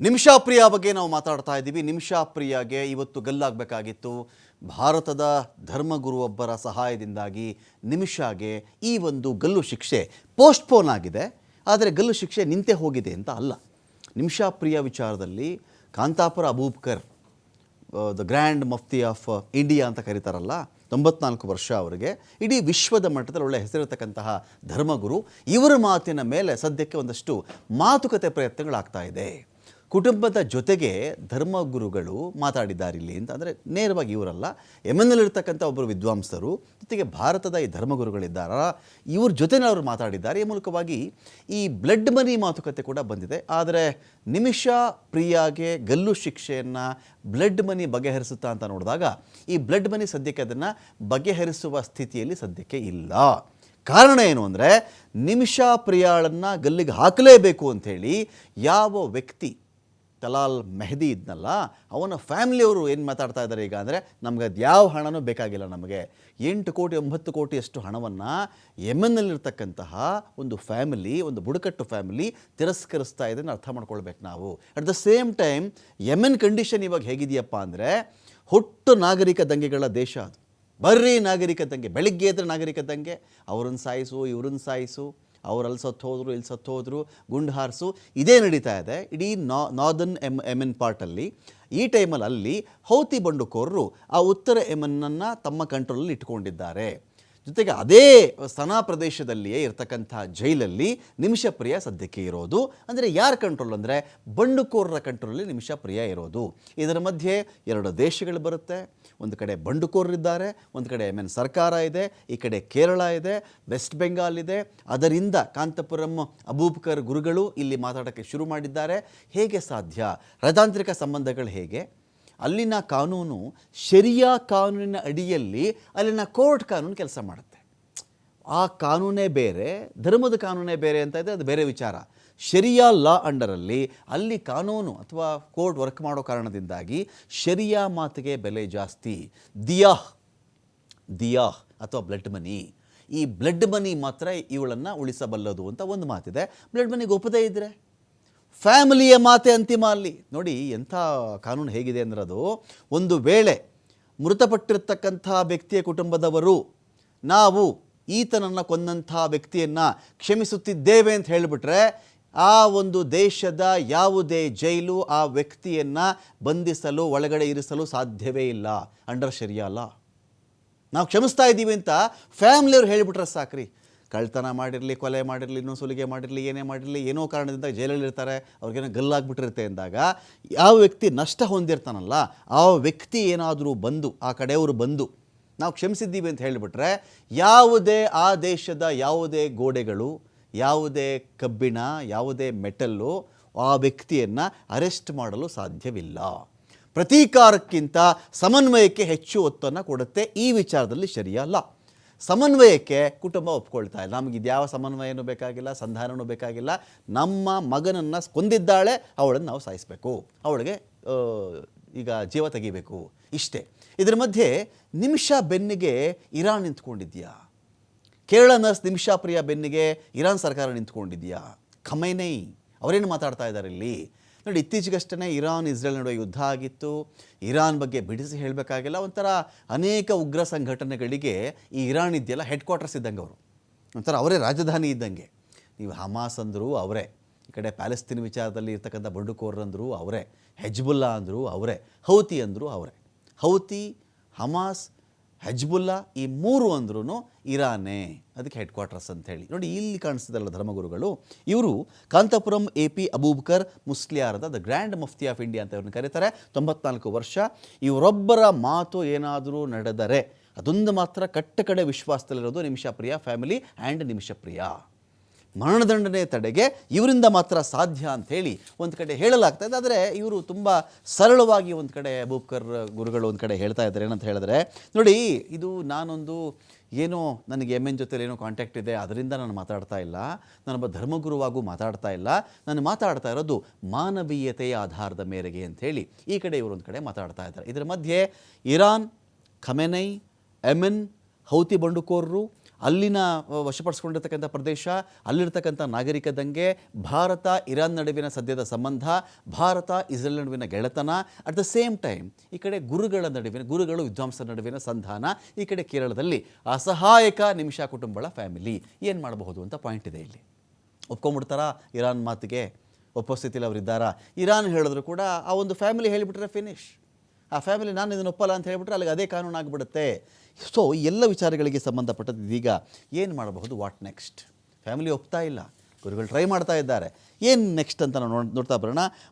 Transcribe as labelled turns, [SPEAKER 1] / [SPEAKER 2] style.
[SPEAKER 1] ನಿಮಿಷಾಪ್ರಿಯ ಬಗ್ಗೆ ನಾವು ಮಾತಾಡ್ತಾ ಇದ್ದೀವಿ. ನಿಮಿಷಾಪ್ರಿಯಾಗೆ ಇವತ್ತು ಗಲ್ಲಾಗಬೇಕಾಗಿತ್ತು. ಭಾರತದ ಧರ್ಮಗುರು ಒಬ್ಬರ ಸಹಾಯದಿಂದಾಗಿ ನಿಮಿಷಾಗೆ ಈ ಒಂದು ಗಲ್ಲು ಶಿಕ್ಷೆ ಪೋಸ್ಟ್ಪೋನ್ ಆಗಿದೆ. ಆದರೆ ಗಲ್ಲು ಶಿಕ್ಷೆ ನಿಂತೇ ಹೋಗಿದೆ ಅಂತ ಅಲ್ಲ. ನಿಮಿಷಾಪ್ರಿಯ ವಿಚಾರದಲ್ಲಿ Kanthapuram Abubakar the grand mufti of India ಅಂತ ಕರೀತಾರಲ್ಲ, ತೊಂಬತ್ನಾಲ್ಕು ವರ್ಷ ಅವರಿಗೆ. ಇಡೀ ವಿಶ್ವದ ಮಟ್ಟದಲ್ಲಿ ಒಳ್ಳೆ ಹೆಸರಿರ್ತಕ್ಕಂತಹ ಧರ್ಮಗುರು. ಇವರ ಮಾತಿನ ಮೇಲೆ ಸದ್ಯಕ್ಕೆ ಒಂದಷ್ಟು ಮಾತುಕತೆ ಪ್ರಯತ್ನಗಳಾಗ್ತಾ ಇದೆ. ಕುಟುಂಬದ ಜೊತೆಗೆ ಧರ್ಮಗುರುಗಳು ಮಾತಾಡಿದ್ದಾರೆ ಇಲ್ಲಿ ಅಂತ ಅಂದರೆ ನೇರವಾಗಿ ಇವರಲ್ಲ. ಯಮನ್ನಲ್ಲಿರ್ತಕ್ಕಂಥ ಒಬ್ಬರು ವಿದ್ವಾಂಸರು, ಜೊತೆಗೆ ಭಾರತದ ಈ ಧರ್ಮಗುರುಗಳಿದ್ದಾರ. ಇವ್ರ ಜೊತೆನೇ ಅವರು ಮಾತಾಡಿದ್ದಾರೆ. ಈ ಮೂಲಕವಾಗಿ ಈ ಬ್ಲಡ್ ಮನಿ ಮಾತುಕತೆ ಕೂಡ ಬಂದಿದೆ. ಆದರೆ ನಿಮಿಷ ಪ್ರಿಯಾಗೆ ಗಲ್ಲು ಶಿಕ್ಷೆಯನ್ನು ಬ್ಲಡ್ ಮನಿ ಬಗೆಹರಿಸುತ್ತಾ ಅಂತ ನೋಡಿದಾಗ ಈ ಬ್ಲಡ್ ಮನಿ ಸದ್ಯಕ್ಕೆ ಅದನ್ನು ಬಗೆಹರಿಸುವ ಸ್ಥಿತಿಯಲ್ಲಿ ಸದ್ಯಕ್ಕೆ ಇಲ್ಲ. ಕಾರಣ ಏನು ಅಂದರೆ ನಿಮಿಷ ಪ್ರಿಯಾಳನ್ನು ಗಲ್ಲಿಗೆ ಹಾಕಲೇಬೇಕು ಅಂಥೇಳಿ ಯಾವ ವ್ಯಕ್ತಿ ತಲಾಲ್ ಮೆಹದಿ ಇದ್ನಲ್ಲ, ಅವನ ಫ್ಯಾಮಿಲಿಯವರು ಏನು ಮಾತಾಡ್ತಾ ಇದ್ದಾರೆ ಈಗ ಅಂದರೆ, ನಮಗೆ ಅದು ಯಾವ ಹಣನೂ ಬೇಕಾಗಿಲ್ಲ ನಮಗೆ. ಎಂಟು ಕೋಟಿ, ಒಂಬತ್ತು ಕೋಟಿಯಷ್ಟು ಹಣವನ್ನು ಯೆಮೆನ್ನಲ್ಲಿರ್ತಕ್ಕಂತಹ ಒಂದು ಫ್ಯಾಮಿಲಿ ಒಂದು ಬುಡಕಟ್ಟು ಫ್ಯಾಮಿಲಿ ತಿರಸ್ಕರಿಸ್ತಾ ಇದೆ ಅರ್ಥ ಮಾಡ್ಕೊಳ್ಬೇಕು ನಾವು. At the same time Yemen condition ಇವಾಗ ಹೇಗಿದೆಯಪ್ಪ ಅಂದರೆ, ಹುಟ್ಟು ನಾಗರಿಕ ದಂಗೆಗಳ ದೇಶ ಅದು. ಬರ್ರಿ ನಾಗರಿಕ ದಂಗೆ, ಬೆಳಿಗ್ಗೆ ಎದ್ರೆ ನಾಗರಿಕ ದಂಗೆ, ಅವ್ರನ್ನ ಸಾಯಿಸು, ಇವ್ರನ್ನ ಸಾಯಿಸು. ಅವ್ರು ಅಲ್ಲಿ ಸತ್ತು ಹೋದರು ಇಲ್ಲಿ ಸತ್ತು ಹೋದರು, ಗುಂಡು ಹಾರಿಸು, ಇದೇ ನಡೀತಾ ಇದೆ. ಇಡೀ ನಾ ನಾರ್ದನ್ ಎಂ, ಎಮೆನ್ ಪಾರ್ಟಲ್ಲಿ, ಈ ಟೈಮಲ್ಲಿ ಅಲ್ಲಿ ಹೌತಿ ಬಂಡುಕೋರರು ಆ ಉತ್ತರ ಎಮನ್ನನ್ನು ತಮ್ಮ ಕಂಟ್ರೋಲಲ್ಲಿ ಇಟ್ಕೊಂಡಿದ್ದಾರೆ. ಜೊತೆಗೆ ಅದೇ ಸನಾ ಪ್ರದೇಶದಲ್ಲಿಯೇ ಇರತಕ್ಕಂಥ ಜೈಲಲ್ಲಿ ನಿಮಿಷಪ್ರಿಯ ಸದ್ಯಕ್ಕೆ ಇರೋದು. ಅಂದರೆ ಯಾರ ಕಂಟ್ರೋಲ್ ಅಂದರೆ ಬಂಡುಕೋರರ ಕಂಟ್ರೋಲಲ್ಲಿ ನಿಮಿಷಪ್ರಿಯ ಇರೋದು. ಇದರ ಮಧ್ಯೆ ಎರಡು ದೇಶಗಳು ಬರುತ್ತೆ. ಒಂದು ಕಡೆ ಬಂಡುಕೋರರಿದ್ದಾರೆ ಒಂದು ಕಡೆ ಎಂ ಎನ್ ಸರ್ಕಾರ ಇದೆ, ಈ ಕಡೆ ಕೇರಳ ಇದೆ ವೆಸ್ಟ್ ಬೆಂಗಾಲ್ ಇದೆ. ಅದರಿಂದ ಕಾಂತಪುರಂ, ಅಬೂಬ್ಕರ್ ಗುರುಗಳು ಇಲ್ಲಿ ಮಾತಾಡೋಕ್ಕೆ ಶುರು ಮಾಡಿದ್ದಾರೆ. ಹೇಗೆ ಸಾಧ್ಯ? ರಾಜತಾಂತ್ರಿಕ ಸಂಬಂಧಗಳು ಹೇಗೆ? ಅಲ್ಲಿನ ಕಾನೂನು ಶರಿಯಾ ಕಾನೂನಿನ ಅಡಿಯಲ್ಲಿ ಅಲ್ಲಿನ ಕೋರ್ಟ್ ಕಾನೂನು ಕೆಲಸ ಮಾಡುತ್ತೆ. ಆ ಕಾನೂನೇ ಬೇರೆ, ಧರ್ಮದ ಕಾನೂನೇ ಬೇರೆ ಅಂತ ಇದೆ ಅದು ಬೇರೆ ವಿಚಾರ. ಶರಿಯಾ ಲಾ ಅಂಡರಲ್ಲಿ ಅಲ್ಲಿ ಕಾನೂನು ಅಥವಾ ಕೋರ್ಟ್ ವರ್ಕ್ ಮಾಡೋ ಕಾರಣದಿಂದಾಗಿ ಶರಿಯಾ ಮಾತಿಗೆ ಬೆಲೆ ಜಾಸ್ತಿ. ದಿಯಾಹ್ ದಿಯಾಹ್ ಅಥವಾ ಬ್ಲಡ್ ಮನಿ. ಈ ಬ್ಲಡ್ ಮನಿ ಮಾತ್ರ ಇವಳನ್ನು ಉಳಿಸಬಲ್ಲದು ಅಂತ ಒಂದು ಮಾತಿದೆ. ಬ್ಲಡ್ ಮನಿಗೆ ಒಪ್ಪದೇ ಇದ್ದರೆ ಫ್ಯಾಮಿಲಿಯ ಮಾತೆ ಅಂತಿಮ ಅಲ್ಲಿ. ನೋಡಿ ಎಂಥ ಕಾನೂನು ಹೇಗಿದೆ ಅಂದ್ರೆ ಅದು ಒಂದು ವೇಳೆ ಮೃತಪಟ್ಟಿರ್ತಕ್ಕಂಥ ವ್ಯಕ್ತಿಯ ಕುಟುಂಬದವರು, ನಾವು ಈತನನ್ನು ಕೊಂದಂಥ ವ್ಯಕ್ತಿಯನ್ನು ಕ್ಷಮಿಸುತ್ತಿದ್ದೇವೆ ಅಂತ ಹೇಳಿಬಿಟ್ರೆ ಆ ಒಂದು ದೇಶದ ಯಾವುದೇ ಜೈಲು ಆ ವ್ಯಕ್ತಿಯನ್ನು ಬಂಧಿಸಲು, ಒಳಗಡೆ ಇರಿಸಲು ಸಾಧ್ಯವೇ ಇಲ್ಲ. ಅಂಡರ್ ಶರಿಯಲ್ಲ ನಾವು ಕ್ಷಮಿಸ್ತಾ ಇದ್ದೀವಿ ಅಂತ ಫ್ಯಾಮ್ಲಿಯವ್ರು ಹೇಳಿಬಿಟ್ರೆ ಸಾಕ್ರಿ. ಕಳ್ತನ ಮಾಡಿರಲಿ, ಕೊಲೆ ಮಾಡಿರಲಿ ಇನ್ನೂ ಸುಲಿಗೆ ಮಾಡಿರಲಿ, ಏನೇ ಮಾಡಿರಲಿ, ಏನೋ ಕಾರಣದಿಂದ ಜೈಲಲ್ಲಿರ್ತಾರೆ ಅವ್ರಿಗೇನೋ ಗಲ್ಲಾಗ್ಬಿಟ್ಟಿರುತ್ತೆ ಅಂದಾಗ ಯಾವ ವ್ಯಕ್ತಿ ನಷ್ಟ ಹೊಂದಿರ್ತಾನಲ್ಲ, ಆ ವ್ಯಕ್ತಿ ಏನಾದರೂ ಬಂದು, ಆ ಕಡೆಯವರು ಬಂದು, ನಾವು ಕ್ಷಮಿಸಿದ್ದೀವಿ ಅಂತ ಹೇಳಿಬಿಟ್ರೆ, ಯಾವುದೇ ಆ ದೇಶದ ಯಾವುದೇ ಗೋಡೆಗಳು, ಯಾವುದೇ ಕಬ್ಬಿಣ, ಯಾವುದೇ ಮೆಟಲ್ಲು ಆ ವ್ಯಕ್ತಿಯನ್ನು ಅರೆಸ್ಟ್ ಮಾಡಲು ಸಾಧ್ಯವಿಲ್ಲ. ಪ್ರತೀಕಾರಕ್ಕಿಂತ ಸಮನ್ವಯಕ್ಕೆ ಹೆಚ್ಚು ಒತ್ತನ್ನು ಕೊಡುತ್ತೆ ಈ ವಿಚಾರದಲ್ಲಿ ಸರಿಯಲ್ಲ ಸಮನ್ವಯಕ್ಕೆ ಕುಟುಂಬ ಒಪ್ಕೊಳ್ತಾ ಇಲ್ಲ. ನಮಗೆ ಇದ್ಯಾವ ಸಮನ್ವಯನೂ ಬೇಕಾಗಿಲ್ಲ, ಸಂಧಾನನೂ ಬೇಕಾಗಿಲ್ಲ. ನಮ್ಮ ಮಗನನ್ನು ಕೊಂದಿದ್ದಾಳೆ, ಅವಳನ್ನು ನಾವು ಸಾಯಿಸಬೇಕು. ಅವಳಿಗೆ ಈಗ ಜೀವ ತೆಗಿಬೇಕು. ಇಷ್ಟೇ. ಇದರ ಮಧ್ಯೆ ನಿಮಿಷ ಬೆನ್ನಿಗೆ ಇರಾನ್ ನಿಂತ್ಕೊಂಡಿದ್ಯಾ? ಕೇರಳ ನರ್ಸ್ ನಿಮಿಷಾ ಪ್ರಿಯ ಬೆನ್ನಿಗೆ ಇರಾನ್ ಸರ್ಕಾರ ನಿಂತ್ಕೊಂಡಿದೆಯಾ? ಖಮೈನೈ ಅವರೇನು ಮಾತಾಡ್ತಾ ಇದ್ದಾರೆ ಇಲ್ಲಿ? ನೋಡಿ ಇತ್ತೀಚೆಗಷ್ಟೇ ಇರಾನ್, ಇಸ್ರೇಲ್ ನಡುವೆ ಯುದ್ಧ ಆಗಿತ್ತು. ಇರಾನ್ ಬಗ್ಗೆ ಬಿಡಿಸಿ ಹೇಳಬೇಕಾಗಿಲ್ಲ. ಒಂಥರ ಅನೇಕ ಉಗ್ರ ಸಂಘಟನೆಗಳಿಗೆ ಈ ಇರಾನ್ ಇದೆಯಲ್ಲ ಹೆಡ್ ಕ್ವಾರ್ಟರ್ಸ್ ಇದ್ದಂಗೆ ಅವರು. ಒಂಥರ ಅವರೇ ರಾಜಧಾನಿ ಇದ್ದಂಗೆ. ನೀವು ಹಮಾಸ್ ಅಂದರು ಅವರೇ. ಈ ಕಡೆ ಪ್ಯಾಲೆಸ್ತೀನ್ ವಿಚಾರದಲ್ಲಿ ಇರ್ತಕ್ಕಂಥ ಬಂಡುಕೋರ್ ಅಂದರು ಅವರೇ. ಹೆಜ್ಬುಲ್ಲಾ ಅಂದರು ಅವರೇ. ಹೌತಿ ಅಂದರು ಅವರೇ. ಹೌತಿ, ಹಮಾಸ್ ಹೆಜ್ಬುಲ್ಲಾ ಈ ಮೂರು ಅಂದ್ರೂ ಇರಾನೇ. ಅದಕ್ಕೆ ಹೆಡ್ ಕ್ವಾರ್ಟರ್ಸ್ ಅಂತ ಹೇಳಿ ನೋಡಿ, ಇಲ್ಲಿ ಕಾಣಿಸ್ತದಲ್ಲ ಧರ್ಮಗುರುಗಳು, ಇವರು Kanthapuram A P Abubakar ಮುಸ್ಲಿಯಾರದ the grand mufti of India ಅಂತ ಇವ್ರನ್ನ ಕರೀತಾರೆ. ತೊಂಬತ್ನಾಲ್ಕು ವರ್ಷ ಇವರೊಬ್ಬರ ಮಾತು ಏನಾದರೂ ನಡೆದರೆ, ಅದೊಂದು ಮಾತ್ರ ಕಟ್ಟ ಕಡೆ ವಿಶ್ವಾಸದಲ್ಲಿರೋದು ನಿಮಿಷಪ್ರಿಯ ಫ್ಯಾಮಿಲಿ ಆ್ಯಂಡ್ ನಿಮಿಷಪ್ರಿಯ. ಮರಣದಂಡನೆ ತಡೆಗೆ ಇವರಿಂದ ಮಾತ್ರ ಸಾಧ್ಯ ಅಂಥೇಳಿ ಒಂದು ಕಡೆ ಹೇಳಲಾಗ್ತಾ ಇದೆ. ಆದರೆ ಇವರು ತುಂಬ ಸರಳವಾಗಿ ಒಂದು ಕಡೆ ಅಬೂಬ್ಕರ್ ಗುರುಗಳು ಒಂದು ಕಡೆ ಹೇಳ್ತಾ ಇದ್ದಾರೆ. ಏನಂತ ಹೇಳಿದ್ರೆ, ನೋಡಿ, ಇದು ನಾನೊಂದು ಏನೋ ನನಗೆ ಎಂ ಎನ್ ಜೊತೆ ಏನೋ ಕಾಂಟ್ಯಾಕ್ಟ್ ಇದೆ. ಅದರಿಂದ ನಾನು ಮಾತಾಡ್ತಾ ಇಲ್ಲ. ನಾನೊಬ್ಬ ಧರ್ಮಗುರುವಾಗೂ ಮಾತಾಡ್ತಾ ಇಲ್ಲ. ನಾನು ಮಾತಾಡ್ತಾ ಇರೋದು ಮಾನವೀಯತೆಯ ಆಧಾರದ ಮೇರೆಗೆ ಅಂಥೇಳಿ ಈ ಕಡೆ ಇವರು ಒಂದು ಕಡೆ ಮಾತಾಡ್ತಾ ಇದ್ದಾರೆ. ಇದರ ಮಧ್ಯೆ ಇರಾನ್, ಖಮೆನೈ ಎಮೆನ್ ಹೌತಿ ಬಂಡುಕೋರರು ಅಲ್ಲಿನ ವಶಪಡಿಸ್ಕೊಂಡಿರ್ತಕ್ಕಂಥ ಪ್ರದೇಶ, ಅಲ್ಲಿರ್ತಕ್ಕಂಥ ನಾಗರಿಕ ದಂಗೆ ಭಾರತ, ಇರಾನ್ ನಡುವಿನ ಸದ್ಯದ ಸಂಬಂಧ, ಭಾರತ, ಇಸ್ರೇಲ್ ನಡುವಿನ ಗೆಳೆತನ ಅಟ್ ದ ಸೇಮ್ ಟೈಮ್ ಈ ಕಡೆ ಗುರುಗಳ ನಡುವಿನ, ಗುರುಗಳು ವಿದ್ವಾಂಸರ ನಡುವಿನ ಸಂಧಾನ, ಈ ಕಡೆ ಕೇರಳದಲ್ಲಿ ಅಸಹಾಯಕ ನಿಮಿಷ ಕುಟುಂಬಗಳ ಫ್ಯಾಮಿಲಿ ಏನು ಮಾಡಬಹುದು ಅಂತ ಪಾಯಿಂಟ್ ಇದೆ ಇಲ್ಲಿ. ಒಪ್ಕೊಂಬಿಡ್ತಾರಾ ಇರಾನ್ ಮಾತಿಗೆ ಒಪ್ಪೋ ಸ್ಥಿತಿಲಿ ಅವರಿದ್ದಾರಾ ಇರಾನ್ ಹೇಳಿದ್ರು ಕೂಡ ಆ ಒಂದು ಫ್ಯಾಮಿಲಿ ಹೇಳಿಬಿಟ್ರೆ ಫಿನಿಶ್ ಆ ಫ್ಯಾಮಿಲಿ ನಾನು ಇದನ್ನು ಒಪ್ಪಲ್ಲ ಅಂತ ಹೇಳಿಬಿಟ್ರೆ ಅಲ್ಲಿಗೆ ಅದೇ ಕಾನೂನು ಆಗಿಬಿಡುತ್ತೆ. ಸೊ ಎಲ್ಲ ವಿಚಾರಗಳಿಗೆ ಸಂಬಂಧಪಟ್ಟದ್ದು ಇದೀಗ ಏನು ಮಾಡಬಹುದು? ವಾಟ್ ನೆಕ್ಸ್ಟ್ ಫ್ಯಾಮಿಲಿ ಒಪ್ತಾ ಇಲ್ಲ? ಗುರುಗಳು ಟ್ರೈ ಮಾಡ್ತಾ ಇದ್ದಾರೆ. ಏನು ನೆಕ್ಸ್ಟ್ ಅಂತ ನಾವು ನೋಡ್ ನೋಡ್ತಾ ಬರೋಣ.